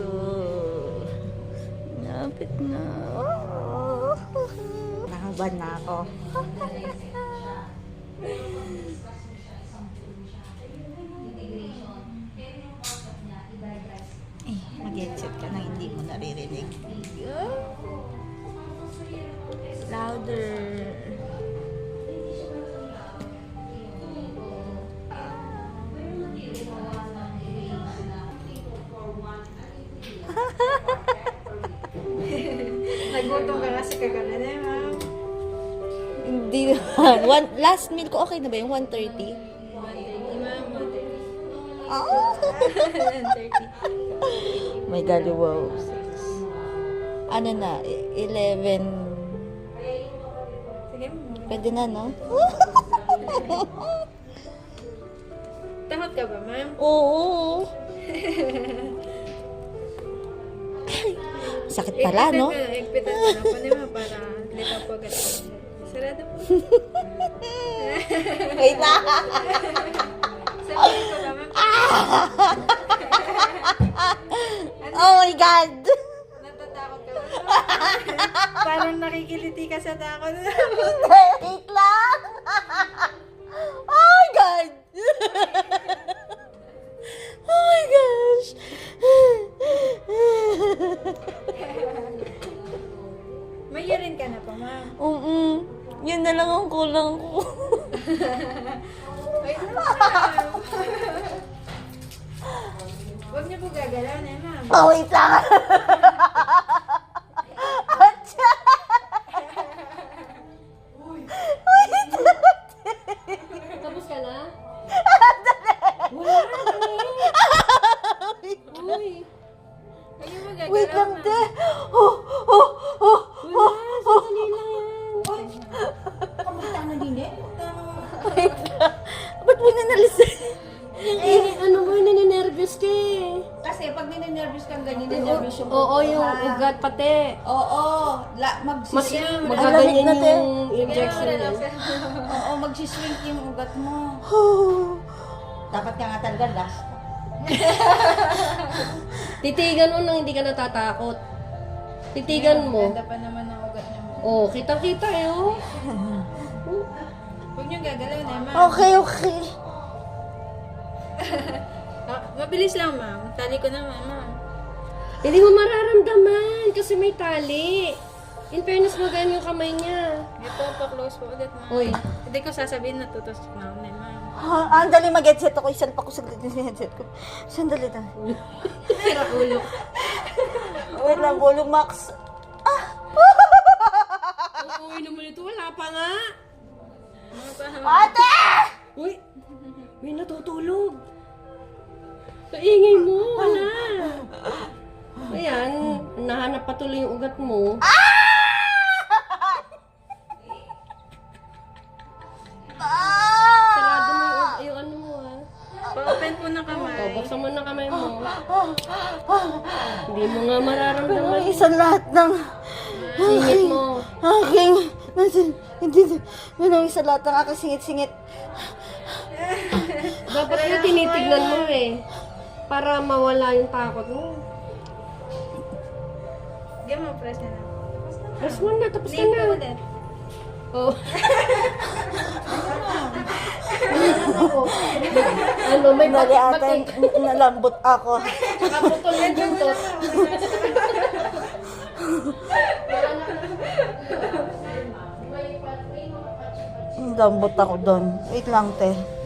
ko. Lapit na. Nakabad na ako. Nagutom ka kasi kagana na eh, ma'am. Hindi naman. One, last meal ko, okay na ba yung 130? 130, ma'am. 130. Oh. 130. My God, wow. Ano na, i- 11. Sige, ma'am. Pwede na, no? Takot ka ba, ma'am? Oo. Ay, Sakit pala, no? Ikpitan ka po naman para litaw po agad. Sarado po. Wait na. Sabihin ko ba, ma'am? Oh my God! Natatakot ka ba? Parang nakikiliti ka sa takot. Wait lang! Oh Mayarin ka na po, ma'am. Oo. Yun na lang ang kulang ko. Wait lang, ma'am. Huwag niyo po gagalaw na, ma'am. Oh, wait lang! Kasi pag ninenervous kang ganyan, ninenervous yung Oo, yung ugat pati. Oo, la, Mas magsishrink. magaganyan na, te. yung injection niya. Oo, magsishrink yung ugat mo. Dapat ka nga talaga last. Titigan mo nang hindi ka natatakot. Titigan mo. Ganda pa naman ang ugat niya mo. Oh, kitang-kita eh, oh. Huwag niyo gagalaw na, ma'am. Okay, okay. Ah, mabilis lang, ma'am. Tali ko naman, ma'am. Hindi mo mararamdaman kasi may tali. In fairness, magaan yung kamay niya. Ito, pa-close po ulit, ma'am. Uy. Hindi ko sasabihin na tutusok na na, ma'am. Ah, andali mag-headset ako. Isan pa ko sa yung headset ko. Sandali na. Sira ulo. Wait lang, volume max. Uuwi naman ito, wala pa nga. Kaingay mo, wala. Ayan, nahanap pa tuloy yung ugat mo. Sarado mo yung, yung ano mo ha. Pa-open po ng Oh, kamay. buksan mo na kamay mo. Hindi mo nga mararamdaman. Ang isang lahat ng Singit mo. aking... Nasin, hindi, ang isang lahat ng aking singit-singit. Dapat yung tinitignan mo eh. Para mawala yung takot mo. Hindi mo, press na lang. Press mo na, tapos ka na. po ulit. Oh. ano, may Mali ate, batik-batik. nalambot ako. Tsaka putol yung buntot. Nalambot ako doon. Wait lang, te.